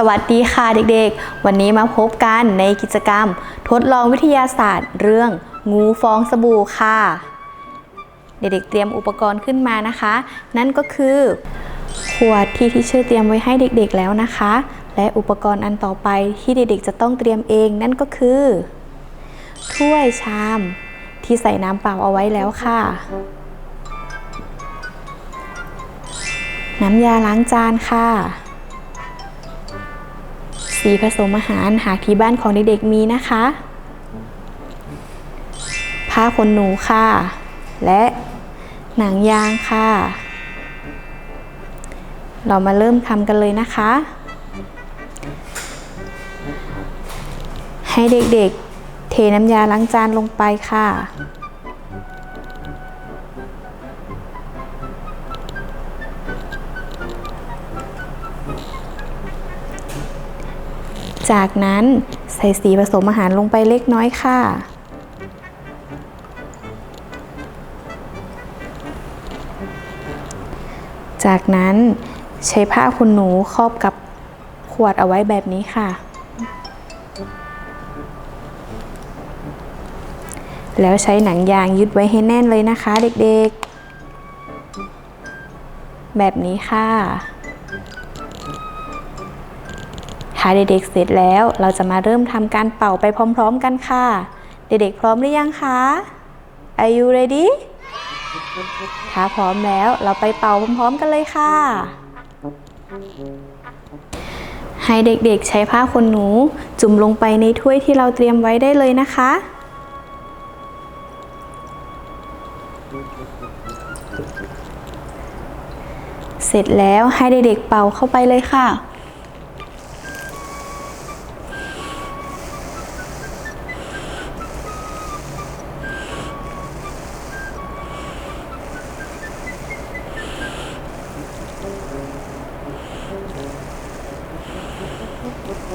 สวัสดีค่ะเด็กๆ วันนี้มาพบกันในกิจกรรม ทดลองวิทยาศาสตร์ เรื่องงูฟองสบู่ค่ะ เด็กๆเตรียมอุปกรณ์ขึ้นมานะคะ นั่นก็คือขวดที่ที่เชื่อเตรียมไว้ให้เด็กๆแล้วนะคะ และอุปกรณ์อันต่อไปที่เด็กๆจะต้องเตรียมเองนั่นก็คือ ถ้วยชามที่ใส่น้ำเปล่าเอาไว้แล้วค่ะ น้ำยาล้างจานค่ะ สีผสมอาหารหากที่บ้านของเด็กๆมีนะคะ ผ้าขนหนูค่ะ และหนังยางค่ะ เรามาเริ่มทำกันเลยนะคะ ให้เด็กๆ เทน้ำยาล้างจานลงไปค่ะ จากนั้นใส่สีผสมอาหารลงไปเล็กน้อยค่ะ จากนั้นใช้ผ้าขนหนูครอบกับขวดเอาไว้แบบนี้ค่ะ แล้วใช้หนังยางยึดไว้ให้แน่นเลยนะคะเด็กๆ แบบนี้ค่ะ ถ้าเด็กๆเสร็จแล้วเราจะมาเริ่มทำการเป่าไปพร้อมๆกันค่ะ เด็กๆพร้อมหรือยังคะ Are you ready ถ้าพร้อมแล้วเราไปเป่าพร้อมๆกันเลยค่ะ ให้เด็กๆใช้ผ้าขนหนูจุ่มลงไปในถ้วยที่เราเตรียมไว้ได้เลยนะคะเสร็จแล้วให้เด็กๆเป่าเข้าไปเลยค่ะ ว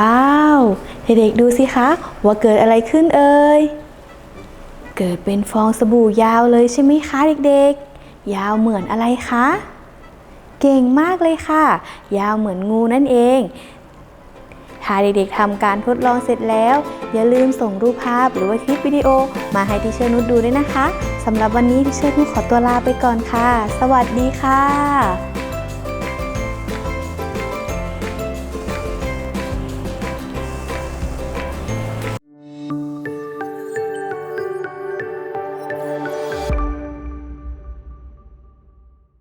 ้าวเด็กๆดูสิคะ ว่าเกิดอะไรขึ้นเอ่ยเกิดเป็นฟองสบู่ยาวเลยใช่ไหมคะเด็กๆ ยาวเหมือนอะไรคะ เก่งมากเลยค่ะ ยาวเหมือนงูนั่นเอง ถ้าเด็กๆทำการทดลองเสร็จแล้ว อย่าลืมส่งรูปภาพหรือว่าคลิปวิดีโอ มาให้ทิเชอร์นุชดูด้วยนะคะสำหรับวันนี้ทิเชอร์นุชขอตัวลาไปก่อนค่ะ สวัสดีค่ะ